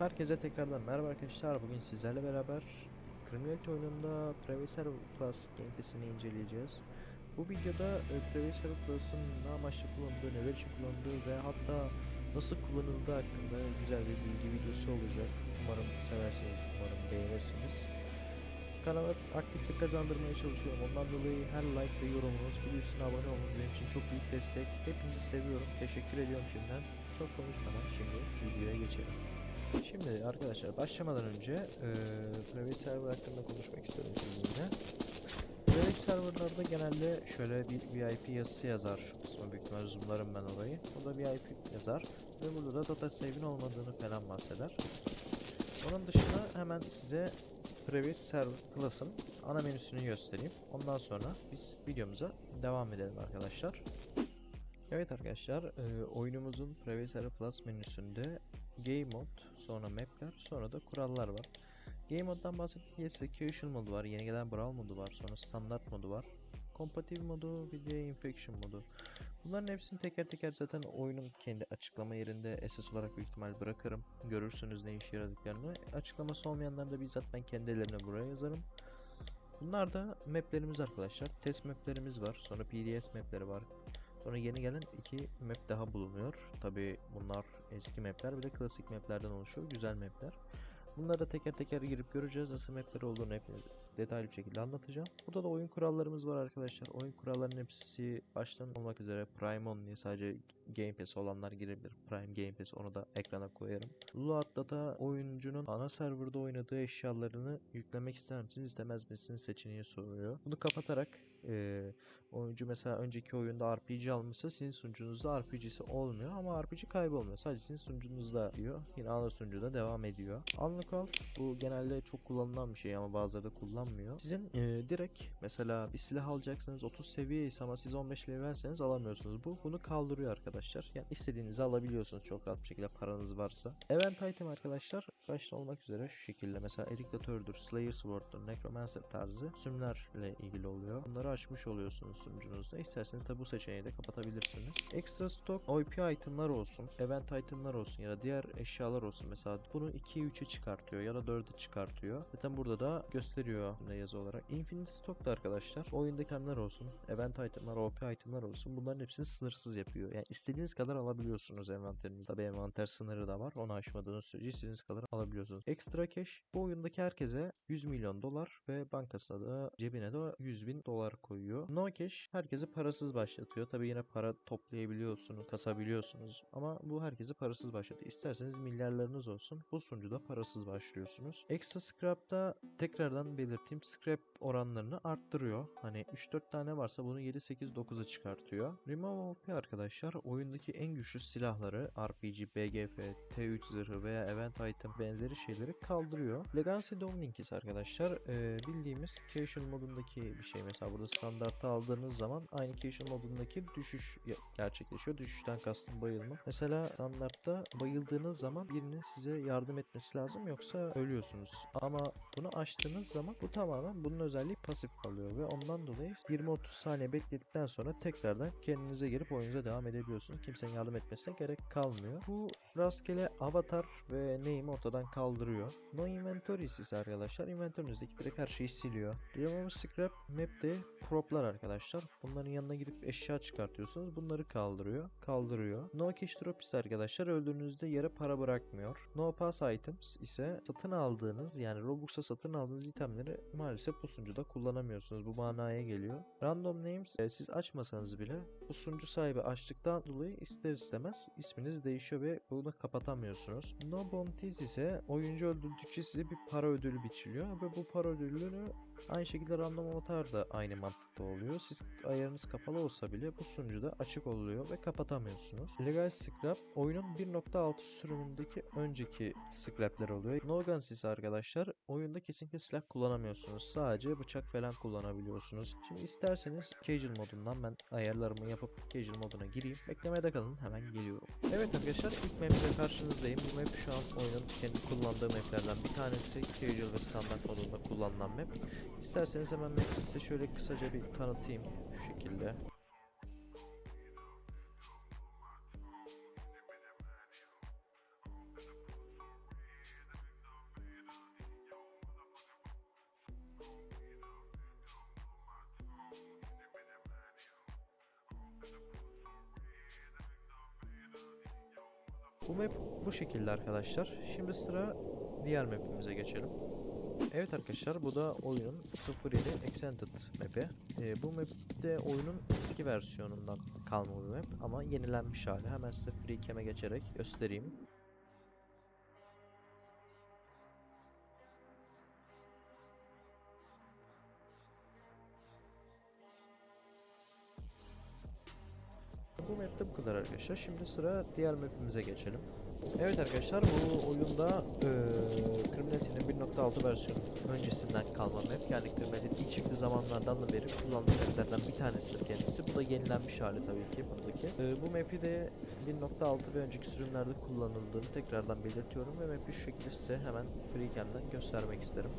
Herkese tekrardan merhaba arkadaşlar. Bugün sizlerle beraber Criminality oyununda Traveser Plus gameplay'sini inceleyeceğiz. Bu videoda e, Traveser Plus'ın ne amaçla kullanıldığı, neler için kullanıldığı ve hatta nasıl kullanıldığı hakkında güzel bir bilgi videosu olacak. Umarım seversiniz, umarım beğenirsiniz. Kanala aktiflik kazandırmaya çalışıyorum. Ondan dolayı her like ve yorumunuz, bir üstüne abone olmanız benim için çok büyük destek. Hepinizi seviyorum. Teşekkür ediyorum şimdiden. Çok konuşmadan şimdi videoya geçelim. Şimdi arkadaşlar başlamadan önce eee private server hakkında konuşmak istiyorum sizinle. Private serverlarda genelde şöyle bir VIP yazısı yazar. Şu kısmı büyük ihtimalle zoomlarım ben orayı. Burada VIP yazar ve burada da data save'in olmadığını falan bahseder. Onun dışında hemen size Private Server Class'ın ana menüsünü göstereyim. Ondan sonra biz videomuza devam edelim arkadaşlar. Evet arkadaşlar, e, oyunumuzun Private Server Plus menüsünde Game Mode, sonra Map'ler, sonra da kurallar var. Game Mode'dan bahsettiğimizde Casual modu var, yeni gelen Brawl modu var, sonra Standart modu var. Competitive modu, bir de Infection modu. Bunların hepsini teker teker zaten oyunun kendi açıklama yerinde SS olarak büyük ihtimal bırakırım. Görürsünüz ne işe yaradıklarını. Açıklaması olmayanları da bizzat ben kendi ellerimle buraya yazarım. Bunlar da maplerimiz arkadaşlar. Test maplerimiz var. Sonra PDS mapleri var. Sonra yeni gelen iki map daha bulunuyor. Tabi bunlar eski mapler bir de klasik maplerden oluşuyor. Güzel mapler. Bunları da teker teker girip göreceğiz. Nasıl mapler olduğunu hep detaylı bir şekilde anlatacağım. Burada da oyun kurallarımız var arkadaşlar. Oyun kurallarının hepsi baştan olmak üzere Prime Only sadece Game Pass olanlar girebilir. Prime Game Pass onu da ekrana koyarım. Load Data oyuncunun ana serverda oynadığı eşyalarını yüklemek ister misiniz istemez misiniz seçeneği soruyor. Bunu kapatarak eee oyuncu mesela önceki oyunda RPG almışsa sizin sunucunuzda RPG'si olmuyor ama RPG kaybolmuyor. Sadece sizin sunucunuzda diyor. Yine ana sunucuda devam ediyor. Anlık al bu genelde çok kullanılan bir şey ama bazıları da kullanmıyor. Sizin eee, direkt mesela bir silah alacaksınız 30 seviye ise ama siz 15 levelseniz alamıyorsunuz. Bu bunu kaldırıyor arkadaşlar. Yani istediğinizi alabiliyorsunuz çok rahat bir şekilde paranız varsa. Event item arkadaşlar başta olmak üzere şu şekilde mesela Eriktatördür, Slayer Sword'dur, Necromancer tarzı sümlerle ilgili oluyor. Bunları açmış oluyorsunuz sunucunuzda. İsterseniz de bu seçeneği de kapatabilirsiniz. Ekstra stok OP itemlar olsun, event itemlar olsun ya da diğer eşyalar olsun. Mesela bunu 2'ye 3'e çıkartıyor ya da 4'e çıkartıyor. Zaten burada da gösteriyor ne yazı olarak. Infinite stock da arkadaşlar oyundaki itemler olsun, event itemlar, OP itemlar olsun. Bunların hepsini sınırsız yapıyor. Yani istediğiniz kadar alabiliyorsunuz envanterinizde. Tabi envanter sınırı da var. Onu aşmadığınız sürece istediğiniz kadar alabiliyorsunuz. Ekstra cash bu oyundaki herkese 100 milyon dolar ve bankasına da cebine de 100 bin dolar koyuyor. No cash herkesi parasız başlatıyor. Tabi yine para toplayabiliyorsunuz, kasabiliyorsunuz ama bu herkesi parasız başlatıyor. İsterseniz milyarlarınız olsun. Bu sunucuda parasız başlıyorsunuz. Extra scrap'ta tekrardan belirteyim scrap oranlarını arttırıyor. Hani 3-4 tane varsa bunu 7 8 9'a çıkartıyor. Remove OP arkadaşlar oyundaki en güçlü silahları RPG, BGF, T3 zırhı veya event item benzeri şeyleri kaldırıyor. Legacy Dominink ise arkadaşlar e, bildiğimiz Casual modundaki bir şey. Mesela burada standartta aldığınız zaman aynı Casual modundaki düşüş gerçekleşiyor. Düşüşten kastım bayılma. Mesela standartta bayıldığınız zaman birinin size yardım etmesi lazım yoksa ölüyorsunuz. Ama bunu açtığınız zaman bu tamamen bunun özelliği pasif kalıyor ve ondan dolayı 20-30 saniye bekledikten sonra tekrardan kendinize gelip oyunuza devam edebiliyorsunuz. Kimsenin yardım etmesine gerek kalmıyor. Bu rastgele avatar ve name'i ortadan kaldırıyor. No inventories ise arkadaşlar inventory'nizdeki direkt her şeyi siliyor. Remove scrap map'te proplar arkadaşlar. Bunların yanına gidip eşya çıkartıyorsunuz. Bunları kaldırıyor. Kaldırıyor. No cash drop ise arkadaşlar öldüğünüzde yere para bırakmıyor. No pass items ise satın aldığınız yani Robux'a satın aldığınız itemleri maalesef bu sunucuda kullanamıyorsunuz. Bu manaya geliyor. Random names e, siz açmasanız bile bu sunucu sahibi açtıktan dolayı ister istemez isminiz değişiyor ve bunu kapatamıyorsunuz. No bounties ise oyuncu öldürdükçe size bir para ödülü biçiliyor ve bu para ödülünü aynı şekilde random avatar da aynı mantıkta oluyor. Siz ayarınız kapalı olsa bile bu sunucuda açık oluyor ve kapatamıyorsunuz. Legal Scrap oyunun 1.6 sürümündeki önceki scrapler oluyor. No Guns ise arkadaşlar oyunda kesinlikle silah kullanamıyorsunuz. Sadece bıçak falan kullanabiliyorsunuz. Şimdi isterseniz casual modundan ben ayarlarımı yapıp casual moduna gireyim. Beklemede kalın hemen geliyorum. Evet arkadaşlar ilk map ile karşınızdayım. Bu map şu an oyunun kendi kullandığı maplerden bir tanesi. Casual ve standart modunda kullanılan map. İsterseniz hemen Matrix'i şöyle kısaca bir tanıtayım şu şekilde. Bu map bu şekilde arkadaşlar. Şimdi sıra diğer mapimize geçelim. Evet arkadaşlar bu da oyunun 07 Extended map'i. Ee, bu map'te oyunun eski versiyonundan kalma bir map ama yenilenmiş hali. Hemen size free geçerek göstereyim. Bu map'te bu kadar arkadaşlar. Şimdi sıra diğer map'imize geçelim. Evet arkadaşlar bu oyunda eee Criminality'nin 1.6 versiyonu öncesinden kalma map. Yani Criminality ilk çıktığı zamanlardan da beri kullandığım maplerden bir tanesidir kendisi. Bu da yenilenmiş hali tabii ki buradaki. Eee, bu map'i de 1.6 ve önceki sürümlerde kullanıldığını tekrardan belirtiyorum ve map'i şu şekilde size hemen FreeCam'den göstermek isterim.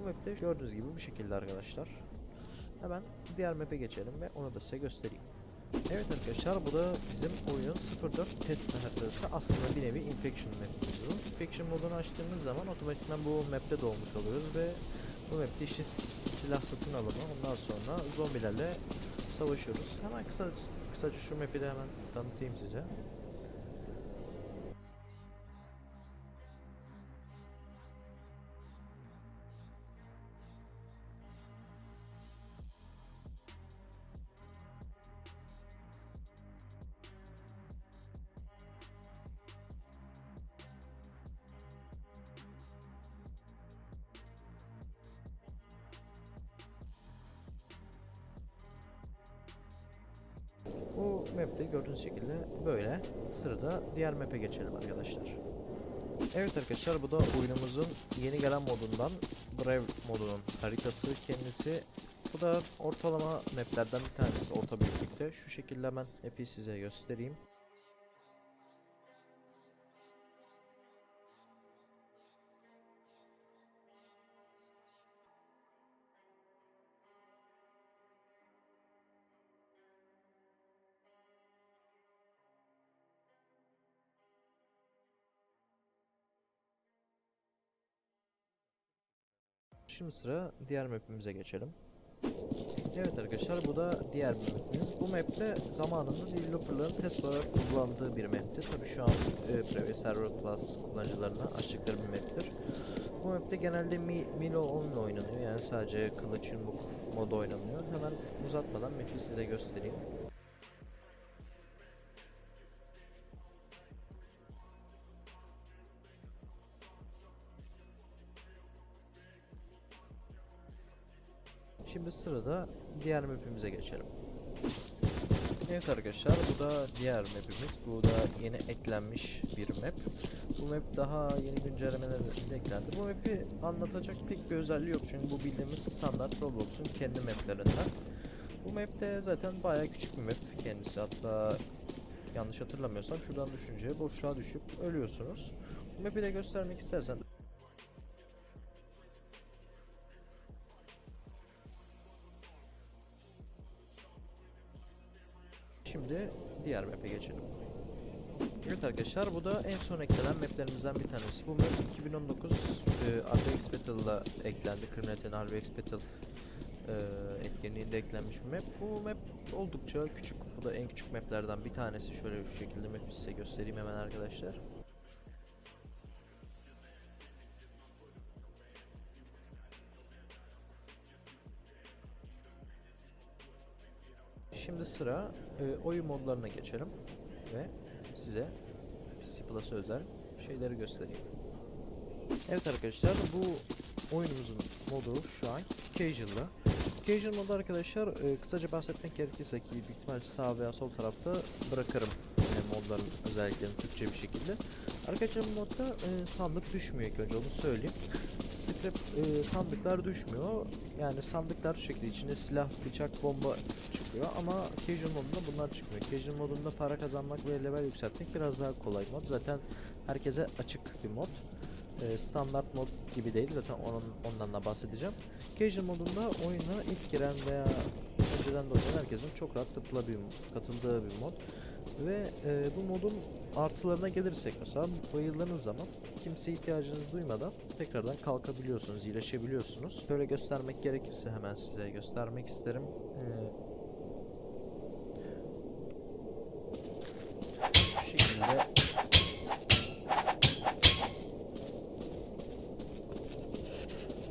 Bu map'te gördüğünüz gibi bu şekilde arkadaşlar. Hemen diğer map'e geçelim ve onu da size göstereyim. Evet arkadaşlar bu da bizim oyunun 04 test haritası aslında bir nevi infection map modu. Infection modunu açtığımız zaman otomatikman bu map'te doğmuş oluyoruz ve bu map'te işte silah satın alımı ondan sonra zombilerle savaşıyoruz. Hemen kısa kısaca şu map'i de hemen tanıtayım size. Şekilde böyle. Sırada diğer map'e geçelim arkadaşlar. Evet arkadaşlar bu da oyunumuzun yeni gelen modundan Brave modunun haritası kendisi. Bu da ortalama map'lerden bir tanesi orta büyüklükte. Şu şekilde hemen map'i size göstereyim. Şimdi sıra diğer map'imize geçelim. Evet arkadaşlar bu da diğer bir map'imiz. Bu map'te zamanında developerların test olarak kullandığı bir map'ti. Tabi şu an e, Preview Server Plus kullanıcılarına açtıkları bir map'tir. Bu map'te genelde Mi Milo 10 ile oynanıyor. Yani sadece kılıç yumruk modu oynanıyor. Hemen uzatmadan map'i size göstereyim. Şimdi sırada diğer map'imize geçelim. Evet arkadaşlar bu da diğer map'imiz. Bu da yeni eklenmiş bir map. Bu map daha yeni güncellemelerle eklendi. Bu map'i anlatacak pek bir özelliği yok çünkü bu bildiğimiz standart Roblox'un kendi maplerinden. Bu map'te zaten bayağı küçük bir map kendisi. Hatta yanlış hatırlamıyorsam şuradan düşünce boşluğa düşüp ölüyorsunuz. Bu map'i de göstermek istersen Şimdi diğer map'e geçelim. Evet arkadaşlar bu da en son eklenen maplerimizden bir tanesi. Bu map 2019 e, RBX Battle'da eklendi. Criminal'in RBX Battle e, etkinliğinde eklenmiş bir map. Bu map oldukça küçük. Bu da en küçük maplerden bir tanesi. Şöyle şu şekilde map'i size göstereyim hemen arkadaşlar. Şimdi sıra e, oyun modlarına geçelim ve size C özel şeyleri göstereyim. Evet arkadaşlar bu oyunumuzun modu şu an Casual'da. Casual modu arkadaşlar e, kısaca bahsetmek gerekirse ki büyük ihtimalle sağ veya sol tarafta bırakırım e, modların özelliklerini Türkçe bir şekilde. Arkadaşlar bu modda e, sandık düşmüyor ilk önce onu söyleyeyim. Scrap e, sandıklar düşmüyor. Yani sandıklar şu şekilde içinde silah, bıçak, bomba çıkıyor ama casual modunda bunlar çıkmıyor. Casual modunda para kazanmak ve level yükseltmek biraz daha kolay mod. Zaten herkese açık bir mod. Ee, standart mod gibi değil zaten onun, ondan da bahsedeceğim. Casual modunda oyuna ilk giren veya önceden de oynayan herkesin çok rahat bir, katıldığı bir mod. Ve e, bu modun artılarına gelirsek mesela bayıldığınız zaman kimseye ihtiyacınız duymadan tekrardan kalkabiliyorsunuz, iyileşebiliyorsunuz. Şöyle göstermek gerekirse hemen size göstermek isterim. Ee, şu şekilde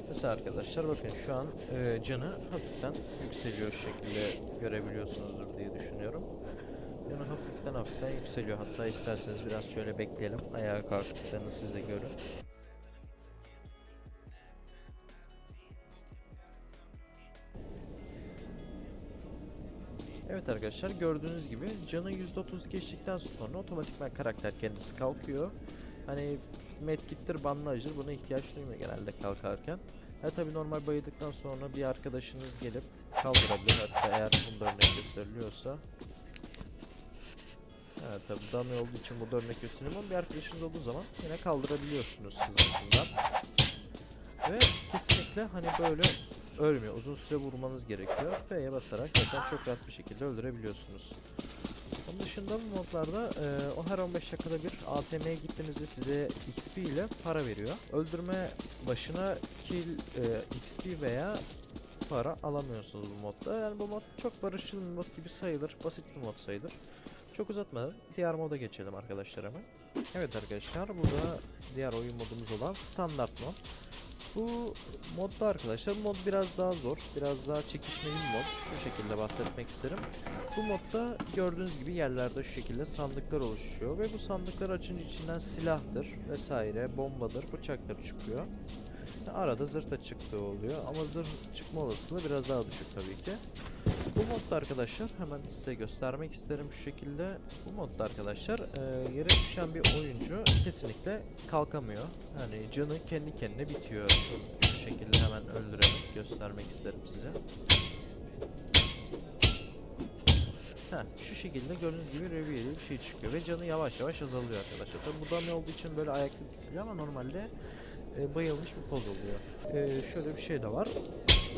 Mesela arkadaşlar bakın şu an e, canı hafiften yükseliyor şekilde görebiliyorsunuzdur diye düşünüyorum. Canı hafiften hafiften yükseliyor. Hatta isterseniz biraz şöyle bekleyelim. Ayağa kalktıklarını siz de görün. Evet arkadaşlar gördüğünüz gibi canı %30 geçtikten sonra otomatikman karakter kendisi kalkıyor. Hani medkittir, bandajdır buna ihtiyaç duymuyor genelde kalkarken. Ha tabi normal bayıldıktan sonra bir arkadaşınız gelip kaldırabilir hatta eğer bunda örnek gösteriliyorsa. Evet tabi dummy olduğu için burada örnek gösteriyorum ama bir arkadaşınız olduğu zaman yine kaldırabiliyorsunuz hızlısından. Ve kesinlikle hani böyle ölmüyor. Uzun süre vurmanız gerekiyor. F'ye basarak zaten çok rahat bir şekilde öldürebiliyorsunuz. Onun dışında bu modlarda e, o her 15 dakikada bir ATM'ye gittiğinizde size XP ile para veriyor. Öldürme başına kill e, XP veya para alamıyorsunuz bu modda. Yani bu mod çok barışçıl bir mod gibi sayılır. Basit bir mod sayılır. Çok uzatmadan diğer moda geçelim arkadaşlar hemen. Evet arkadaşlar burada diğer oyun modumuz olan standart mod. Bu modda arkadaşlar mod biraz daha zor, biraz daha çekişmeli mod. Şu şekilde bahsetmek isterim. Bu modda gördüğünüz gibi yerlerde şu şekilde sandıklar oluşuyor ve bu sandıklar açınca içinden silahtır vesaire, bombadır, bıçaktır çıkıyor. Arada zırta çıktığı oluyor ama zırh çıkma olasılığı biraz daha düşük tabii ki. Bu modda arkadaşlar hemen size göstermek isterim şu şekilde. Bu modda arkadaşlar e, yere düşen bir oyuncu kesinlikle kalkamıyor. Yani canı kendi kendine bitiyor. Şu, şekilde hemen öldürelim göstermek isterim size. Heh, şu şekilde gördüğünüz gibi review bir şey çıkıyor ve canı yavaş yavaş azalıyor arkadaşlar. Tabi bu dummy olduğu için böyle ayakta ama normalde e, bayılmış bir poz oluyor. E, şöyle bir şey de var.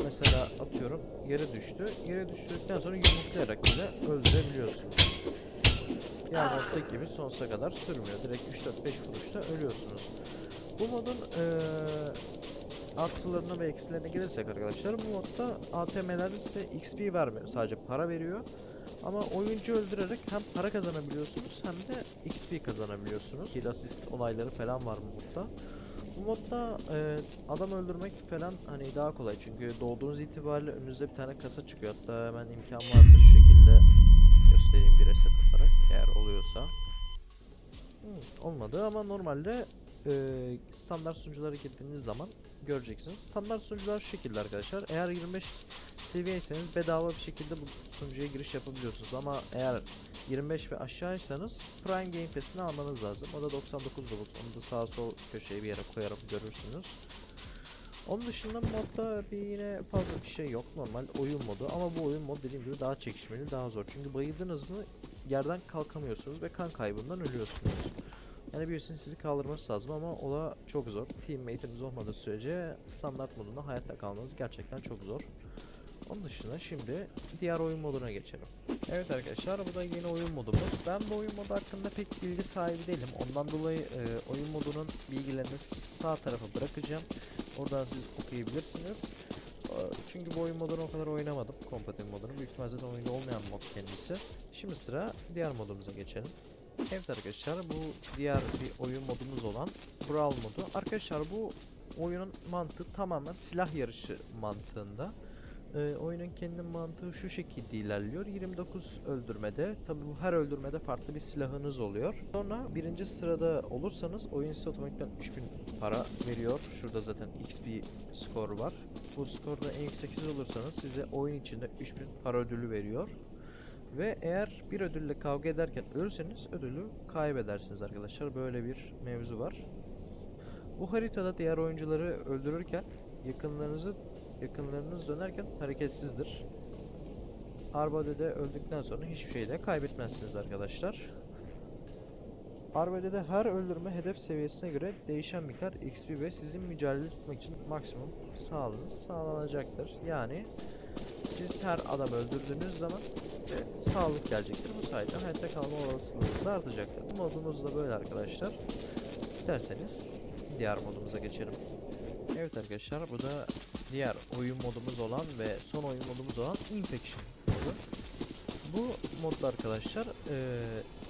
Mesela atıyorum yere düştü. Yere düştükten sonra yumruklayarak bile öldürebiliyorsunuz. Yani alttaki gibi sonsuza kadar sürmüyor. Direkt 3 4 5 vuruşta ölüyorsunuz. Bu modun eee artılarına ve eksilerine gelirsek arkadaşlar bu modda ATM'ler size XP vermiyor. Sadece para veriyor. Ama oyuncu öldürerek hem para kazanabiliyorsunuz hem de XP kazanabiliyorsunuz. Kill assist olayları falan var bu modda. Bu modda e, adam öldürmek falan hani daha kolay çünkü doğduğunuz itibariyle önünüze bir tane kasa çıkıyor. Hatta hemen imkan varsa şu şekilde göstereyim bir reset atarak eğer oluyorsa. Hmm, olmadı ama normalde e, standart sunuculara girdiğiniz zaman göreceksiniz. Standart sunucular şu şekilde arkadaşlar. Eğer 25 seviyeyseniz bedava bir şekilde bu sunucuya giriş yapabiliyorsunuz ama eğer 25 ve aşağıysanız Prime Game Pass'ini almanız lazım. O da 99 Robux. Onu da sağ sol köşeye bir yere koyarım görürsünüz. Onun dışında modda bir yine fazla bir şey yok. Normal oyun modu ama bu oyun modu dediğim gibi daha çekişmeli, daha zor. Çünkü bayıldınız mı yerden kalkamıyorsunuz ve kan kaybından ölüyorsunuz. Yani birisinin sizi kaldırması lazım ama o da çok zor. Teammate'iniz olmadığı sürece standart modunda hayatta kalmanız gerçekten çok zor. Onun dışında şimdi diğer oyun moduna geçelim. Evet arkadaşlar bu da yeni oyun modumuz. Ben bu oyun modu hakkında pek bilgi sahibi değilim. Ondan dolayı e, oyun modunun bilgilerini sağ tarafa bırakacağım. Oradan siz okuyabilirsiniz. E, Çünkü bu oyun modunu o kadar oynamadım. Compatible modunu. Büyük ihtimalle zaten oyunda olmayan mod kendisi. Şimdi sıra diğer modumuza geçelim. Evet arkadaşlar bu diğer bir oyun modumuz olan Brawl modu. Arkadaşlar bu oyunun mantığı tamamen silah yarışı mantığında. Ee, oyunun kendi mantığı şu şekilde ilerliyor. 29 öldürmede, tabi bu her öldürmede farklı bir silahınız oluyor. Sonra birinci sırada olursanız oyun size otomatikten 3000 para veriyor. Şurada zaten XP skor var. Bu skorda en yüksek siz olursanız size oyun içinde 3000 para ödülü veriyor. Ve eğer bir ödülle kavga ederken ölürseniz ödülü kaybedersiniz arkadaşlar. Böyle bir mevzu var. Bu haritada diğer oyuncuları öldürürken yakınlarınızı yakınlarınız dönerken hareketsizdir. Arbade'de öldükten sonra hiçbir şey de kaybetmezsiniz arkadaşlar. Arbede'de her öldürme hedef seviyesine göre değişen miktar XP ve sizin mücadele tutmak için maksimum sağlığınız sağlanacaktır. Yani siz her adam öldürdüğünüz zaman size sağlık gelecektir. Bu sayede hayatta kalma olasılığınız artacaktır. Modumuz da böyle arkadaşlar. İsterseniz diğer modumuza geçelim. Evet arkadaşlar bu da diğer oyun modumuz olan ve son oyun modumuz olan Infection modu. Bu modda arkadaşlar eee,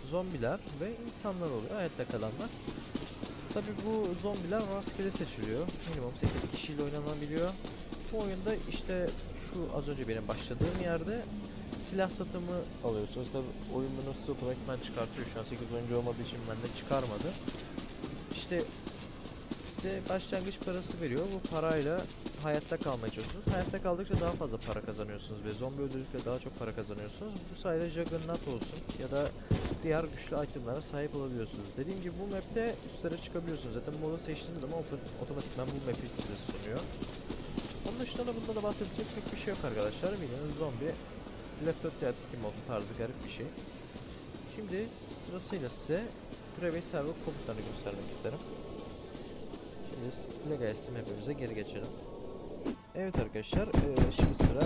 zombiler ve insanlar oluyor hayatta kalanlar. Tabi bu zombiler rastgele seçiliyor. Minimum 8 kişiyle oynanabiliyor. Bu oyunda işte şu az önce benim başladığım yerde silah satımı alıyorsunuz. Tabi oyun bunu otomatikman çıkartıyor. Şu an 8 oyuncu olmadığı için bende çıkarmadı. İşte size başlangıç parası veriyor. Bu parayla hayatta kalmaya çalışıyorsunuz. Hayatta kaldıkça daha fazla para kazanıyorsunuz ve zombi öldürdükçe daha çok para kazanıyorsunuz. Bu sayede Juggernaut olsun ya da diğer güçlü itemlara sahip olabiliyorsunuz. Dediğim gibi bu map'te üstlere çıkabiliyorsunuz. Zaten modu seçtiğiniz zaman oto- otomatikman bu map'i size sunuyor. Onun dışında da bunda da bahsedecek pek bir şey yok arkadaşlar. Bildiğiniz zombi Left 4 Dead 2 modu tarzı garip bir şey. Şimdi sırasıyla size Private Server komutlarını göstermek isterim. Şimdi Legacy map'imize geri geçelim. Evet arkadaşlar, eee, şimdi sıra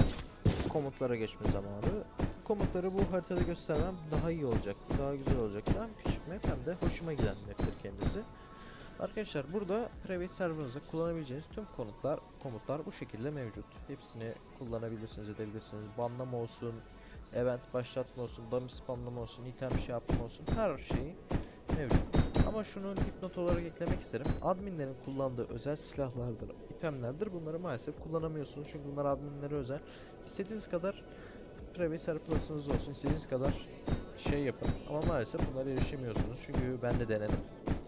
komutlara geçme zamanı. Komutları bu haritada göstermem daha iyi olacak, daha güzel olacak. Hem küçük map hem de hoşuma giden map'tir kendisi. Arkadaşlar burada private serverınızda kullanabileceğiniz tüm komutlar, komutlar bu şekilde mevcut. Hepsini kullanabilirsiniz, edebilirsiniz. Banlama olsun, event başlatma olsun, dummy spamlama olsun, item şey yapma olsun her şeyi mevcut. Ama şunu dipnot olarak eklemek isterim. Adminlerin kullandığı özel silahlardır, itemlerdir. Bunları maalesef kullanamıyorsunuz çünkü bunlar adminlere özel. İstediğiniz kadar private server'ınız olsun, istediğiniz kadar şey yapın ama maalesef bunlara erişemiyorsunuz çünkü ben de denedim.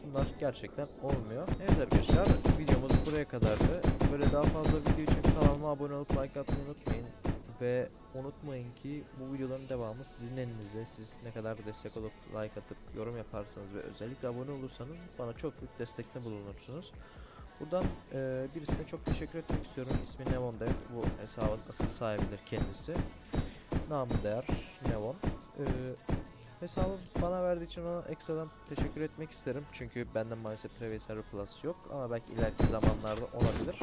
Bunlar gerçekten olmuyor. Evet arkadaşlar videomuz buraya kadardı. Böyle daha fazla video için kanalıma abone olup like atmayı unutmayın. Ve unutmayın ki bu videoların devamı sizin elinizde. Siz ne kadar destek olup like atıp yorum yaparsanız ve özellikle abone olursanız bana çok büyük destekte bulunursunuz. Buradan eee birisine çok teşekkür etmek istiyorum. İsmi Nevon Dev. Bu hesabın asıl sahibidir kendisi. Namı değer Nevon. Eee hesabı bana verdiği için ona ekstradan teşekkür etmek isterim. Çünkü benden maalesef Private Plus yok ama belki ileriki zamanlarda olabilir.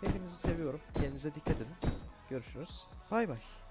Hepinizi seviyorum. Kendinize dikkat edin. Görüşürüz. Bay bay.